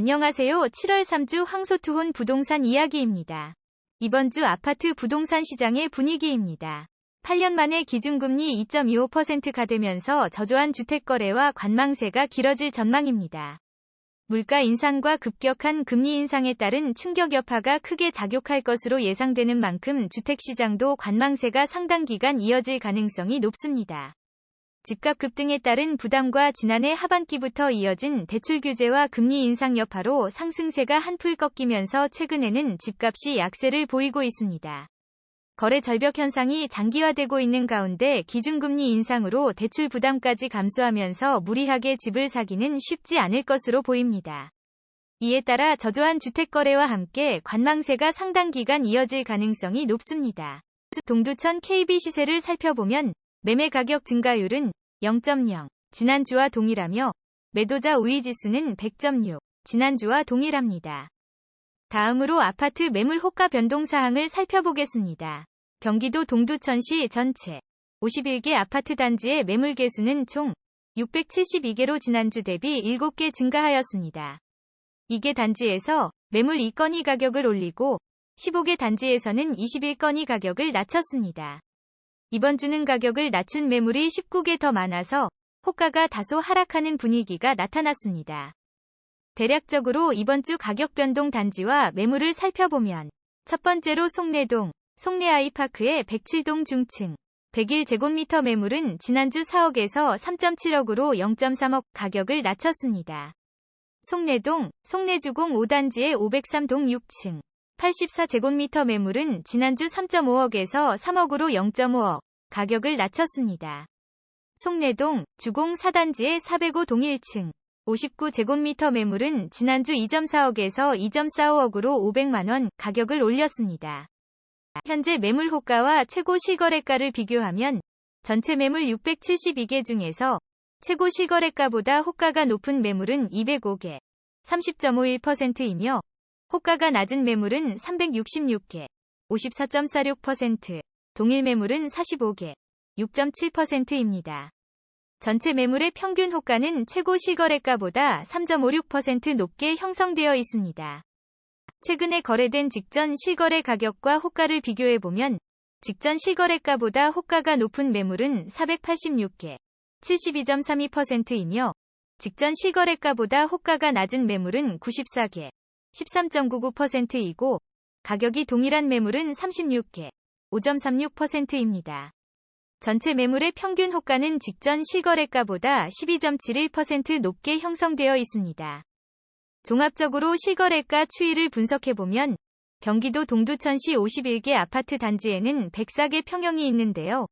안녕하세요. 7월 3주 황소투혼 부동산 이야기입니다. 이번 주 아파트 부동산 시장의 분위기입니다. 8년 만에 기준금리 2.25%가 되면서 저조한 주택거래와 관망세가 길어질 전망입니다. 물가 인상과 급격한 금리 인상에 따른 충격 여파가 크게 작용할 것으로 예상되는 만큼 주택시장도 관망세가 상당 기간 이어질 가능성이 높습니다. 집값 급등에 따른 부담과 지난해 하반기부터 이어진 대출 규제와 금리 인상 여파로 상승세가 한풀 꺾이면서 최근에는 집값이 약세를 보이고 있습니다. 거래 절벽 현상이 장기화되고 있는 가운데 기준금리 인상으로 대출 부담까지 감소하면서 무리하게 집을 사기는 쉽지 않을 것으로 보입니다. 이에 따라 저조한 주택 거래와 함께 관망세가 상당 기간 이어질 가능성이 높습니다. 동두천 KB 시세를 살펴보면 매매 가격 증가율은 0.0, 지난주와 동일하며 매도자 우위 지수는 100.6, 지난주와 동일합니다. 다음으로 아파트 매물 호가 변동 사항을 살펴보겠습니다. 경기도 동두천시 전체 51개 아파트 단지의 매물 개수는 총 672개로 지난주 대비 7개 증가하였습니다. 이게 단지에서 매물 2건이 가격을 올리고 15개 단지에서는 21건이 가격을 낮췄습니다. 이번 주는 가격을 낮춘 매물이 19개 더 많아서 호가가 다소 하락하는 분위기가 나타났습니다. 대략적으로 이번 주 가격 변동 단지와 매물을 살펴보면 첫 번째로 송내동, 송내 아이파크의 107동 중층 101제곱미터 매물은 지난주 4억에서 3.7억으로 0.3억 가격을 낮췄습니다. 송내동, 송내주공 5단지의 503동 6층 84제곱미터 매물은 지난주 3.5억에서 3억으로 0.5억 가격을 낮췄습니다. 송내동, 주공 4단지의 405동 1층 59제곱미터 매물은 지난주 2.4억에서 2.45억으로 500만원 가격을 올렸습니다. 현재 매물 호가와 최고 실거래가를 비교하면 전체 매물 672개 중에서 최고 실거래가보다 호가가 높은 매물은 205개, 30.51%이며 호가가 낮은 매물은 366개, 54.46%, 동일 매물은 45개, 6.7%입니다. 전체 매물의 평균 호가는 최고 실거래가보다 3.56% 높게 형성되어 있습니다. 최근에 거래된 직전 실거래 가격과 호가를 비교해보면 직전 실거래가보다 호가가 높은 매물은 486개, 72.32%이며 직전 실거래가보다 호가가 낮은 매물은 94개, 13.99%이고 가격이 동일한 매물은 36개, 5.36%입니다. 전체 매물의 평균 호가는 직전 실거래가보다 12.71% 높게 형성되어 있습니다. 종합적으로 실거래가 추이를 분석해보면 경기도 동두천시 51개 아파트 단지에는 104개 평형이 있는데요.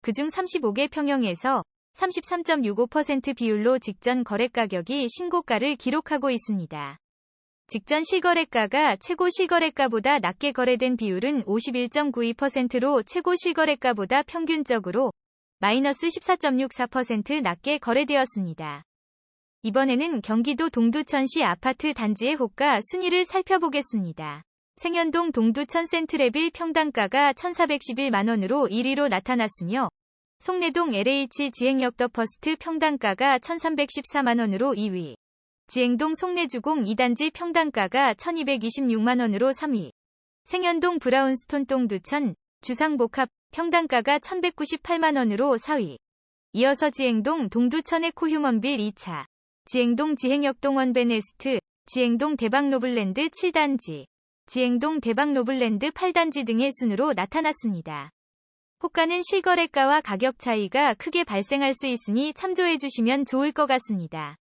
그중 35개 평형에서 33.65% 비율로 직전 거래 가격이 신고가를 기록하고 있습니다. 직전 실거래가가 최고 실거래가보다 낮게 거래된 비율은 51.92%로 최고 실거래가보다 평균적으로 마이너스 14.64% 낮게 거래되었습니다. 이번에는 경기도 동두천시 아파트 단지의 호가 순위를 살펴보겠습니다. 생현동 동두천 센트레빌 평당가가 1411만원으로 1위로 나타났으며 송내동 LH 지행역 더 퍼스트 평당가가 1314만원으로 2위. 지행동 송내주공 2단지 평당가가 1226만원으로 3위. 생현동 브라운스톤 동 두천 주상복합 평당가가 1198만원으로 4위. 이어서 지행동 동두천의 코휴먼빌 2차. 지행동 지행역동 원베네스트, 지행동 대박노블랜드 7단지, 지행동 대박노블랜드 8단지 등의 순으로 나타났습니다. 호가는 실거래가와 가격 차이가 크게 발생할 수 있으니 참조해 주시면 좋을 것 같습니다.